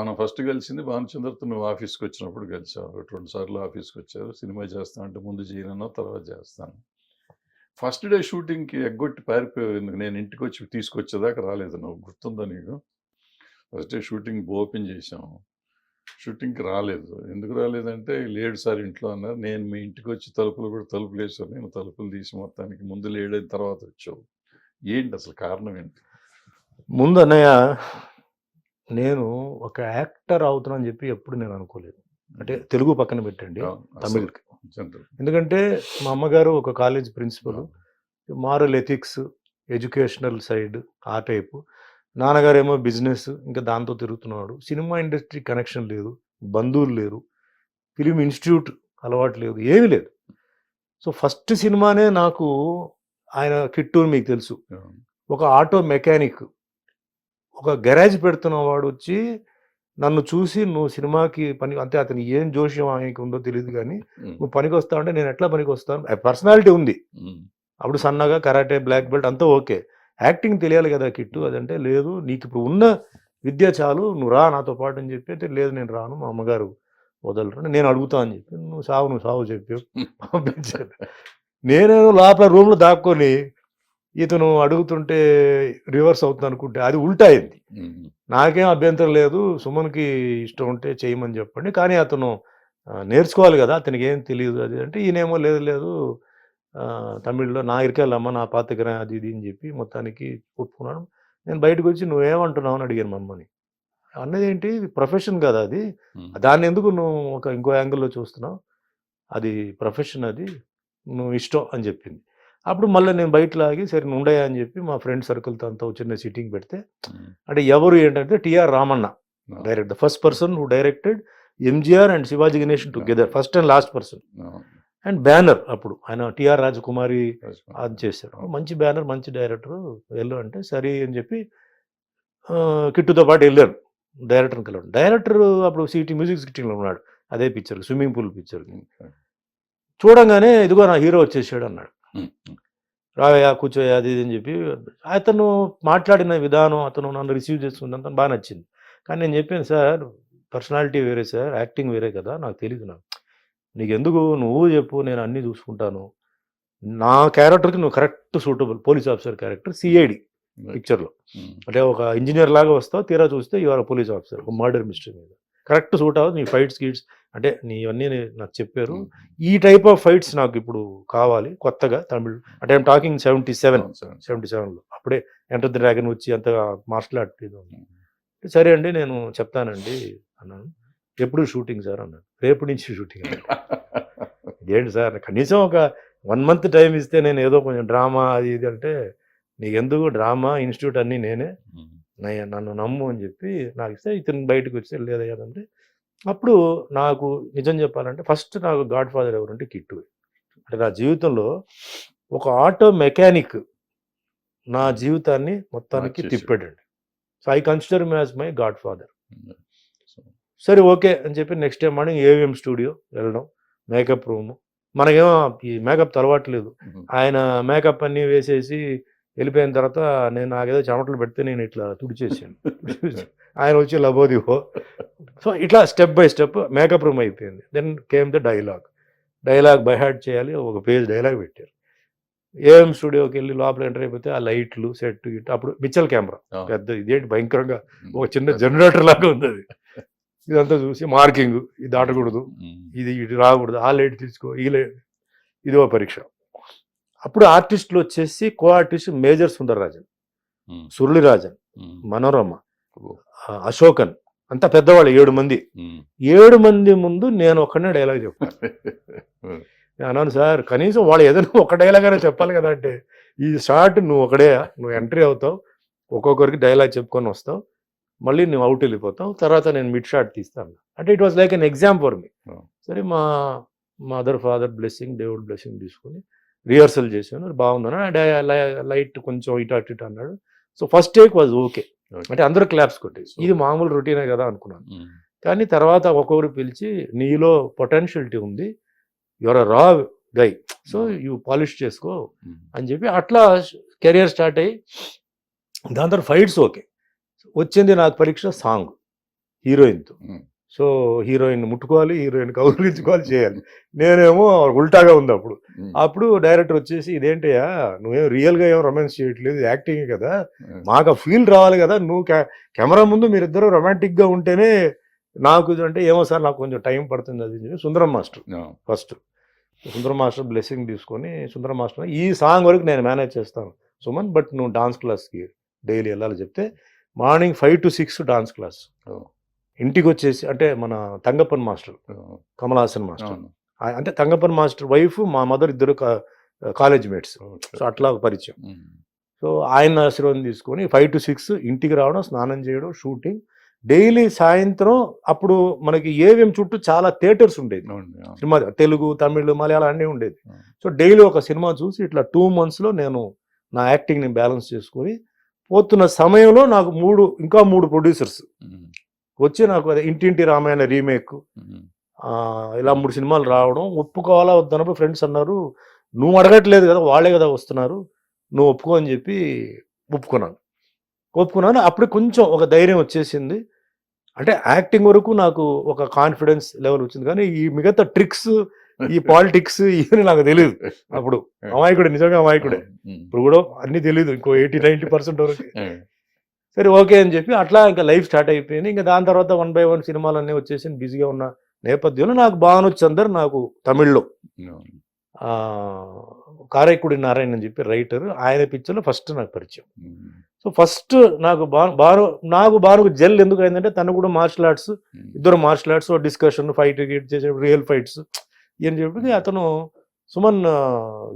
మనం ఫస్ట్ కలిసింది భానుచంద్రతో నువ్వు ఆఫీస్కి వచ్చినప్పుడు కలిసావు. రెండు సార్లు ఆఫీస్కి వచ్చారు సినిమా చేస్తాను అంటే ముందు చేయనన్నా తర్వాత చేస్తాను. ఫస్ట్ డే షూటింగ్కి ఎగ్గొట్టి పారిపోయింది నేను ఇంటికి వచ్చి తీసుకొచ్చేదాకా రాలేదు. నువ్వు గుర్తుందా నీకు? ఫస్ట్ డే షూటింగ్ ఓపెన్ చేసాము షూటింగ్కి రాలేదు. ఎందుకు రాలేదంటే లేడు సార్ ఇంట్లో అన్నారు. నేను మీ ఇంటికి వచ్చి తలుపులు కూడా తలుపులు వేసాను నేను తలుపులు తీసి మొత్తానికి ముందు లేడైన తర్వాత వచ్చావు. ఏంటి అసలు కారణం ఏంటి? ముందు అన్నయ్య నేను ఒక యాక్టర్ అవుతున్నాను చెప్పి ఎప్పుడు నేను అనుకోలేదు. అంటే తెలుగు పక్కన పెట్టండి తమిళ్కి. ఎందుకంటే మా అమ్మగారు ఒక college principal. Moral ethics educational side ఆ టైపు. నాన్నగారేమో బిజినెస్ ఇంకా దాంతో తిరుగుతున్నాడు. సినిమా ఇండస్ట్రీ కనెక్షన్ లేదు బంధువులు లేరు ఫిలిం ఇన్స్టిట్యూట్ అలవాటు లేదు ఏమీ లేదు. సో ఫస్ట్ సినిమానే నాకు ఆయన కిట్టు అని మీకు తెలుసు. ఒక ఆటో మెకానిక్ ఒక గెరాజ్ పెడుతున్న వాడు వచ్చి నన్ను చూసి నువ్వు సినిమాకి పని అంటే అతను ఏం జోష్యం ఆయనకి ఉందో తెలియదు కానీ నువ్వు పనికి వస్తావు అంటే నేను ఎట్లా పనికి వస్తాను పర్సనాలిటీ ఉంది. అప్పుడు సన్నగా కరాటే బ్లాక్ బెల్ట్ అంతా ఓకే. యాక్టింగ్ తెలియాలి కదా కిట్టు అదంటే లేదు. నీకు ఇప్పుడు ఉన్న విద్య చాలు నువ్వు రా నాతో పాటు అని చెప్పి అంటే లేదు నేను రాను మా అమ్మగారు వదలరు. నేను అడుగుతా అని చెప్పి నువ్వు సావు నువ్వు సావు చెప్పి పంపించాను నేనేదో లోపల రూమ్లో దాక్కొని ఇతను అడుగుతుంటే రివర్స్ అవుతుంది అనుకుంటే అది ఉల్టా అయింది. నాకేం అభ్యంతరం లేదు సుమన్కి ఇష్టం ఉంటే చేయమని చెప్పండి. కానీ అతను నేర్చుకోవాలి కదా అతనికి ఏం తెలియదు అది అంటే ఈయనేమో లేదు లేదు తమిళ్ళో నా ఇరికెళ్ళమ్మ నా పాతకరా అది ఇది అని చెప్పి మొత్తానికి ఒప్పుకున్నాను నేను బయటకు వచ్చి నువ్వేమంటున్నావు అని అడిగాను మా అమ్మని అన్నది ఏంటి? ప్రొఫెషన్ కదా అది. దాన్ని ఎందుకు నువ్వు ఒక ఇంకో యాంగిల్లో చూస్తున్నావు? అది ప్రొఫెషన్ అది నువ్వు ఇష్టం అని చెప్పింది. అప్పుడు మళ్ళీ నేను బయట లాగి సరే ఉండయా? అని చెప్పి మా ఫ్రెండ్ సర్కిల్తో అంతా చిన్న సిట్టింగ్ పెడితే అంటే ఎవరు ఏంటంటే T R Ramanna direct the first person who directed MGR and Sivaji Ganesan together first and last person. And banner అప్పుడు ఆయన టిఆర్ రాజకుమారి అది చేశారు. మంచి బ్యానర్ మంచి డైరెక్టర్ వెళ్ళు అంటే సరే అని చెప్పి కిట్టుతో పాటు వెళ్ళారు డైరెక్టర్ని కలవడం. డైరెక్టర్ అప్పుడు సిటీ మ్యూజిక్ సిటీలో ఉన్నాడు అదే పిక్చర్ స్విమ్మింగ్ పూల్ పిక్చర్ చూడంగానే ఇదిగో నా హీరో వచ్చేసాడు అన్నాడు. రావయ్యా కూర్చోయా అది ఇది అని చెప్పి అతను మాట్లాడిన విధానం అతను నన్ను రిసీవ్ చేసుకుందంత బాగా నచ్చింది. కానీ నేను చెప్పాను సార్ పర్సనాలిటీ వేరే సార్ యాక్టింగ్ వేరే కదా నాకు తెలియదు నాకు. నీకు ఎందుకు నువ్వు చెప్పు నేను అన్నీ చూసుకుంటాను. నా క్యారెక్టర్కి నువ్వు correct suitable police officer character CID పిక్చర్లో. అంటే ఒక ఇంజనీర్ లాగా వస్తావు తీరా చూస్తే యువర్ పోలీస్ ఆఫీసర్ ఒక మర్డర్ మిస్టరీ మీద. కరెక్ట్ సూట్ అవ్వదు నీ ఫైట్స్ గిట్స్ అంటే నీ ఇవన్నీ నాకు చెప్పారు. ఈ టైప్ ఆఫ్ ఫైట్స్ నాకు ఇప్పుడు కావాలి కొత్తగా తమిళ్ అంటే I'm talking seventy seven seventy సెవెన్లో అప్పుడే ఎంటర్ ది డ్రాగన్ వచ్చి అంత మార్షల్ ఆర్ట్ ఇది ఉంది. సరే అండి నేను చెప్తానండి అన్నాను. ఎప్పుడు షూటింగ్ సార్ అన్నాను రేపు నుంచి షూటింగ్ ఏంటి సార్? కనీసం ఒక వన్ మంత్ టైం ఇస్తే నేను ఏదో కొంచెం డ్రామా అది ఇది అంటే నీకెందుకు డ్రామా ఇన్స్టిట్యూట్ అన్నీ నేనే నన్ను నమ్ము అని చెప్పి నాకు ఇస్తే ఇతను బయటకు వచ్చి లేదయ్యాదంటే అప్పుడు నాకు నిజం చెప్పాలంటే ఫస్ట్ నాకు గాడ్ ఫాదర్ ఎవరంటే కిట్టు. అంటే నా జీవితంలో ఒక ఆటో మెకానిక్ నా జీవితాన్ని మొత్తానికి. తిప్పాడండి. So I consider me as my godfather సరే ఓకే అని చెప్పి next day morning AVM studio వెళ్ళడం మేకప్ రూమ్. మనకేమో ఈ మేకప్ అలవాట్లేదు ఆయన మేకప్ అన్ని వేసేసి వెళ్ళిపోయిన తర్వాత నేను నాకేదో చెమటలు పెడితే నేను ఇట్లా తుడిచేసాను. ఆయన వచ్చి లబోదివో సో ఇట్లా step by step makeup room అయిపోయింది then came the dialogue dialogue by heart చేయాలి ఒక పేజ్ డైలాగ్ పెట్టారు. ఏఎం స్టూడియోకి వెళ్ళి లోపల ఎంటర్ అయిపోతే ఆ లైట్లు సెట్ ఇట్ అప్పుడు మిచ్చల్ కెమెరా పెద్ద ఇదేంటి భయంకరంగా ఒక చిన్న జనరేటర్ లాగా ఉంది అది. ఇదంతా చూసి మార్కింగ్ ఇది దాటకూడదు ఇది ఇటు రాకూడదు ఆ లైట్ తీసుకో ఈ లైట్ ఇది ఒక పరీక్ష. అప్పుడు ఆర్టిస్టులు వచ్చేసి co artist major Sundararajan సురళిరాజన్ Manorama Asokan అంతా పెద్దవాళ్ళు ఏడు మంది. ఏడు మంది ముందు నేను ఒక్కడనే డైలాగ్ చెప్పాను నేను అన్నాను సార్ కనీసం వాళ్ళు ఏదైనా ఒక డైలాగ్ అయినా చెప్పాలి కదా అంటే ఈ షార్ట్ నువ్వు ఒకడే నువ్వు ఎంట్రీ అవుతావు ఒక్కొక్కరికి డైలాగ్ చెప్పుకొని వస్తావు మళ్ళీ నువ్వు అవుట్ వెళ్ళిపోతావు తర్వాత నేను మిడ్ షాట్ తీస్తాను అంటే it was like an exam for me. సరే మా మదర్ ఫాదర్ బ్లెస్సింగ్ దేవుడు బ్లెస్సింగ్ తీసుకొని రిహర్సల్ చేశాను బాగుందని లైట్ కొంచెం ఇటు అటు ఇటు అన్నాడు. So first take was okay అంటే అందరూ క్లాప్స్ కొట్టేసి. ఇది మామూలు రొటీనే కదా అనుకున్నాను. కానీ తర్వాత ఒక్కొక్కరు పిలిచి నీలో పొటెన్షియలిటీ ఉంది. Your raw guy so you polish చేసుకో. అని చెప్పి అట్లా కెరియర్ స్టార్ట్ అయ్యి దాని తర్వాత ఫైట్స్ ఓకే వచ్చింది నాకు పరీక్ష సాంగ్ హీరోయిన్తో. సో హీరోయిన్ ముట్టుకోవాలి హీరోయిన్ కౌగిలించుకోవాలి చేయాలి. నేనేమో ఉల్టాగా ఉంది అప్పుడు. అప్పుడు డైరెక్టర్ వచ్చేసి ఇదేంటయ్యా నువ్వేం రియల్గా ఏం రొమాన్స్ చేయట్లేదు యాక్టింగ్ కదా. మాకు ఫీల్ రావాలి కదా. నువ్వు కె- కెమెరా ముందు మీరిద్దరు రొమాంటిక్గా ఉంటేనే నాకు అంటే ఏమో సార్ నాకు కొంచెం టైం పడుతుంది అది Sundaram master first. Sundaram master blessing తీసుకొని సుందరం మాస్టర్ ఈ సాంగ్ వరకు నేను మేనేజ్ చేస్తాను సుమన్ బట్ నువ్వు డాన్స్ క్లాస్కి డైలీ వెళ్ళాలి చెప్తే morning five to six dance class. ఇంటికి వచ్చేసి అంటే మన తంగప్పన్ మాస్టర్ కమలాసన్ మాస్టర్ అంటే తంగప్పన్ మాస్టర్ వైఫ్ మా మదర్ ఇద్దరు కాలేజ్ మేట్స్. సో అట్లా పరిచయం. సో ఆయన ఆశీర్వాదం తీసుకొని ఫైవ్ టు సిక్స్ ఇంటికి రావడం స్నానం చేయడం షూటింగ్ డైలీ సాయంత్రం అప్పుడు మనకి ఏవేం చుట్టూ చాలా థియేటర్స్ ఉండేది. సినిమా తెలుగు తమిళ్ మలయాళం అన్నీ ఉండేది. సో డైలీ ఒక సినిమా చూసి ఇట్లా టూ మంత్స్లో నేను నా యాక్టింగ్ని బ్యాలెన్స్ చేసుకొని పోతున్న సమయంలో నాకు మూడు ఇంకా మూడు ప్రొడ్యూసర్స్. వచ్చి నాకు అదే ఇంటింటి రామాయణ రీమేక్. ఇలా మూడు సినిమాలు రావడం ఒప్పుకోవాలా వద్దనప్పుడు ఫ్రెండ్స్ అన్నారు నువ్వు అడగట్లేదు కదా వాళ్ళే కదా వస్తున్నారు నువ్వు ఒప్పుకో అని చెప్పి ఒప్పుకున్నాను. ఒప్పుకున్నాను అప్పుడు కొంచెం ఒక ధైర్యం వచ్చేసింది. అంటే యాక్టింగ్ వరకు నాకు ఒక కాన్ఫిడెన్స్ లెవెల్ వచ్చింది. కానీ ఈ మిగతా ట్రిక్స్ ఈ పాలిటిక్స్ ఇవన్నీ నాకు తెలియదు అప్పుడు. అమాయకుడే నిజంగా అమాయకుడే. ఇప్పుడు కూడా అన్ని తెలియదు ఇంకో ఎయిటీ నైంటీ పర్సెంట్ వరకు. సరే ఓకే అని చెప్పి అట్లా ఇంకా లైఫ్ స్టార్ట్ అయిపోయింది ఇంకా దాని తర్వాత వన్ బై వన్ సినిమాలన్నీ వచ్చేసి బిజీగా ఉన్న నేపథ్యంలో నాకు భాను చందర్ నాకు తమిళ్ళో కారైకుడి నారాయణ అని చెప్పి రైటర్ ఆయన పిక్చర్లో ఫస్ట్ నాకు పరిచయం. సో ఫస్ట్ నాకు బాను బాను నాకు బానుకు జెల్ ఎందుకు అయిందంటే తను కూడా మార్షల్ ఆర్ట్స్. ఇద్దరు మార్షల్ ఆర్ట్స్ డిస్కషన్ ఫైట్ గిట్ చేసే రియల్ ఫైట్స్ అని చెప్పి అతను Suman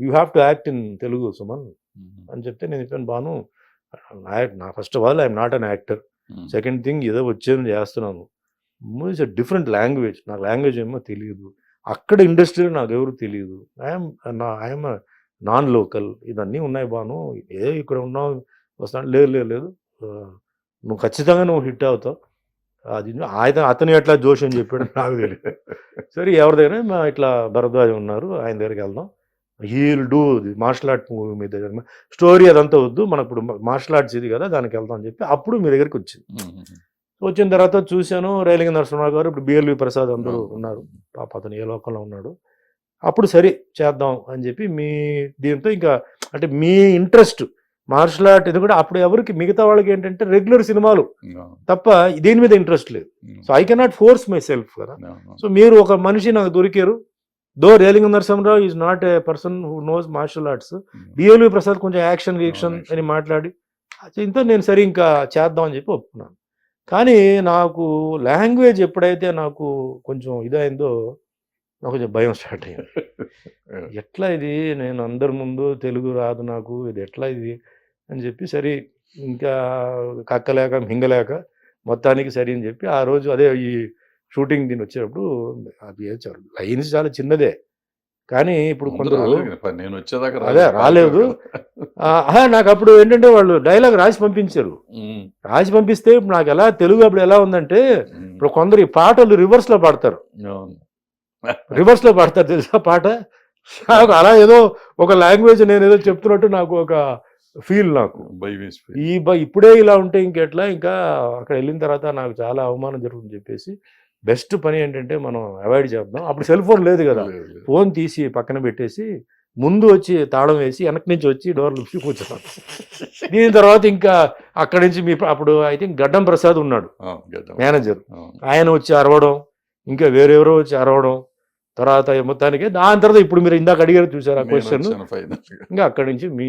you have to act in Telugu Suman. అని చెప్తే నేను చెప్పాను బాను నా first of all I'm not an actor. Um. Second thing ఏదో వచ్చేది చేస్తున్నాను. It's a different language. నాకు లాంగ్వేజ్ ఏమో తెలియదు అక్కడ ఇండస్ట్రీలో నాకు ఎవరు తెలియదు ఐఎమ్ నా ఐఎమ్ నాన్ లోకల్. ఇవన్నీ ఉన్నాయి బాను. ఏ ఇక్కడ ఉన్నావు వస్తాను. లేదు లేదు లేదు. నువ్వు ఖచ్చితంగా నువ్వు హిట్ అవుతావు. అది ఆయన అతను ఎట్లా జోష్ అని చెప్పాడు నాకు తెలియదు సరే ఎవరి దగ్గర? ఇట్లా భరద్వాజ్ ఉన్నారు. ఆయన దగ్గరికి వెళ్దాం. He'll do martial art movie మీద స్టోరీ అదంతా వద్దు మనకు ఇప్పుడు మార్షల్ ఆర్ట్స్ ఇది కదా దానికి వెళ్దాం అని చెప్పి అప్పుడు మీ దగ్గరికి వచ్చింది. వచ్చిన తర్వాత చూశాను రైలింగ నరసింహరావు గారు ఇప్పుడు బిఎల్వి ప్రసాద్ అందరూ. ఉన్నారు పాప అతను ఏ లోకంలో ఉన్నాడు అప్పుడు సరే చేద్దాం అని చెప్పి మీ దీంతో ఇంకా అంటే మీ ఇంట్రెస్ట్ మార్షల్ ఆర్ట్ ఇది కూడా అప్పుడు ఎవరికి మిగతా వాళ్ళకి ఏంటంటే రెగ్యులర్ సినిమాలు. తప్ప దీని మీద ఇంట్రెస్ట్ లేదు. So I cannot force myself కదా. సో మీరు ఒక మనిషి నాకు దొరికారు though Relinga Narasimharao is not a person who knows martial arts um. BLV Prasad కొంచెం యాక్షన్ action. అని మాట్లాడి ఇంత నేను సరే ఇంకా చేద్దాం అని చెప్పి ఒప్పుకున్నాను కానీ నాకు లాంగ్వేజ్ ఎప్పుడైతే నాకు కొంచెం ఇదైందో నాకు కొంచెం భయం స్టార్ట్ అయింది ఎట్లా ఇది నేను అందరి ముందు తెలుగు రాదు నాకు ఇది ఎట్లా ఇది అని చెప్పి సరే ఇంకా కక్కలేక మింగలేక మొత్తానికి సరి అని చెప్పి ఆ రోజు అదే ఈ షూటింగ్ దీని వచ్చేటప్పుడు అది లైన్స్ చాలా చిన్నదే కానీ ఇప్పుడు కొందరు నేను వచ్చేదాకా అదే, రాలేదు. నాకు అప్పుడు ఏంటంటే వాళ్ళు డైలాగ్ రాసి పంపించారు. రాసి పంపిస్తే ఇప్పుడు నాకు ఎలా తెలుగు అప్పుడు ఎలా ఉందంటే. ఇప్పుడు కొందరు ఈ పాటలు రివర్స్లో పాడతారు. రివర్స్లో పాడతారు తెలుసా పాట నాకు అలా ఏదో ఒక లాంగ్వేజ్ నేను ఏదో చెప్తున్నట్టు నాకు ఒక ఫీల్ నాకు. ఈ బ- ఇప్పుడే ఇలా ఉంటే ఇంకెట్లా ఇంకా అక్కడ వెళ్ళిన తర్వాత నాకు చాలా అవమానం జరుగుతుంది చెప్పేసి బెస్ట్ పని ఏంటంటే మనం అవాయిడ్ చేద్దాం అప్పుడు సెల్ ఫోన్ లేదు కదా. ఫోన్ తీసి పక్కన పెట్టేసి ముందు వచ్చి తాళం వేసి వెనక నుంచి వచ్చి డోర్ లిప్సి కూర్చున్నాను దీని తర్వాత ఇంకా అక్కడి నుంచి మీ అప్పుడు ఐ థింక్ గడ్డం ప్రసాద్ ఉన్నాడు. మేనేజర్. ఆయన వచ్చి అరవడం ఇంకా వేరెవరో వచ్చి అరవడం తర్వాత మొత్తానికి దాని తర్వాత ఇప్పుడు మీరు ఇందాక అడిగారు చూసారు ఆ క్వశ్చన్. ఇంకా అక్కడి నుంచి మీ